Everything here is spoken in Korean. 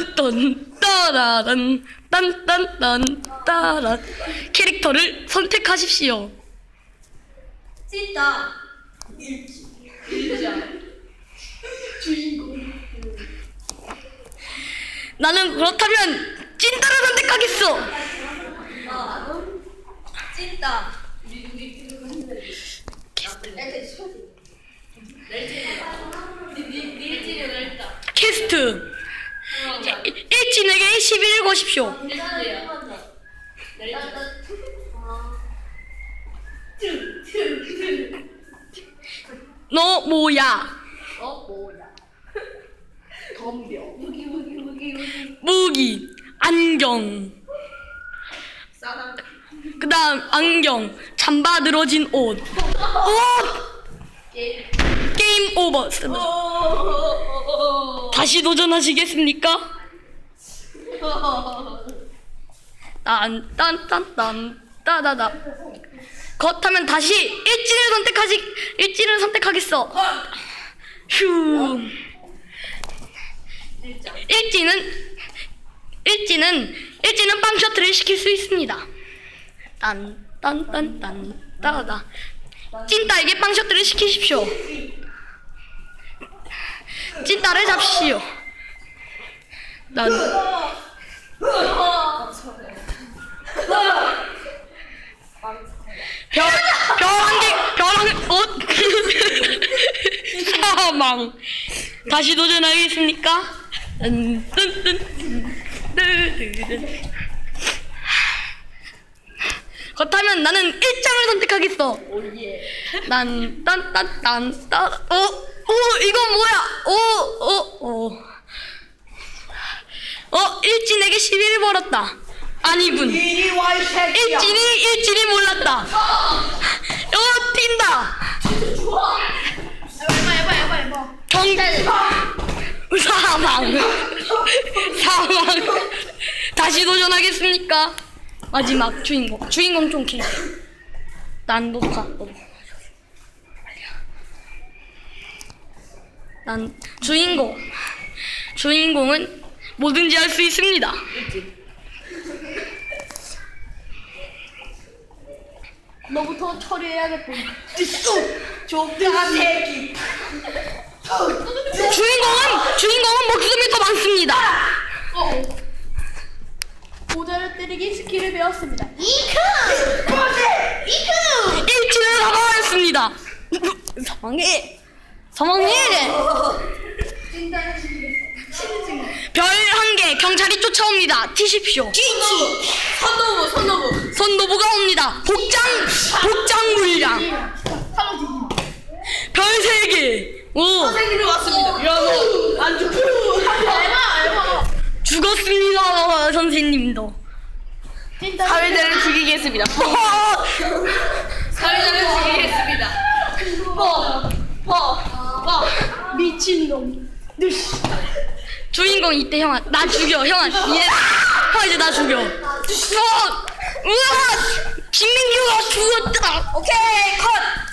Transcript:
딴딴 따라란 딴딴딴 따란 캐릭터를 선택하십시오. 찐따. 나는 그렇다면 찐따를 선택하겠어. 아, 찐따. 캐스트 일 진에게 시비를 거십시오. 너 뭐야? 어 뭐야? 덤벼. 무기 무기 무기 무기. 무기, 안경, 사람. 그다음 안경, 잠바 늘어진 옷. 옷! 게임. 게임 오버. 다시 도전하시겠습니까? 딴딴딴딴 따다다. 그렇다면 다시 일진을 선택하시 일진을 선택하겠어. 휴. 일진은 일진은 일진은 빵 셔틀을 시킬 수 있습니다. 딴딴딴딴 따다. 찐따에게 빵 셔틀을 시키십시오. 찐따를 잡시오. 난 별, 별한 개, 별한 개, 어? 사망. 다시 도전하겠습니까? 뜬, 뜬, 뜬, 뜬, 뜬, 뜬. 그렇다면 나는 일장을 선택하겠어. 오예. 난, 딴, 딴, 딴, 딴, 어, 어, 이건 뭐야? 어, 어, 어. 어, 일진에게 시비를 걸었다. 아니군. 일진이, 일진이 몰랐다. 어, 해봐. 경, 사망. 사망. 다시 도전하겠습니까? 마지막 주인공. 주인공 좀 개. 난 너도 가. 너도. 난 주인공. 주인공은 뭐든지 할 수 있습니다. 너부터 처리해야겠다. 족대가 새끼. 주인공은 주인공은 목숨이 더 많습니다. 어. 모자를 때리기 스킬을 배웠습니다. 일진은 사망하였습니다. 사망해. 사망해. 별 한 개 경찰이 쫓아옵니다. 튀십시오. 선노부 선노부. 선노부가 옵니다. 복장 복장 물량. 별 세 개. 오 선생님이 왔습니다. 야, 너, 안 죽고. 알바 알바. 죽었습니다 선생님도. 사회자를 죽이겠습니다. 사회자를 죽이겠습니다. 뭐, 뭐, 뭐. 미친놈. 주인공 이때 형아 나 죽여 형아 얘형 이제 나 죽여. 어 우와 김민규가 죽었다. 오케이 컷.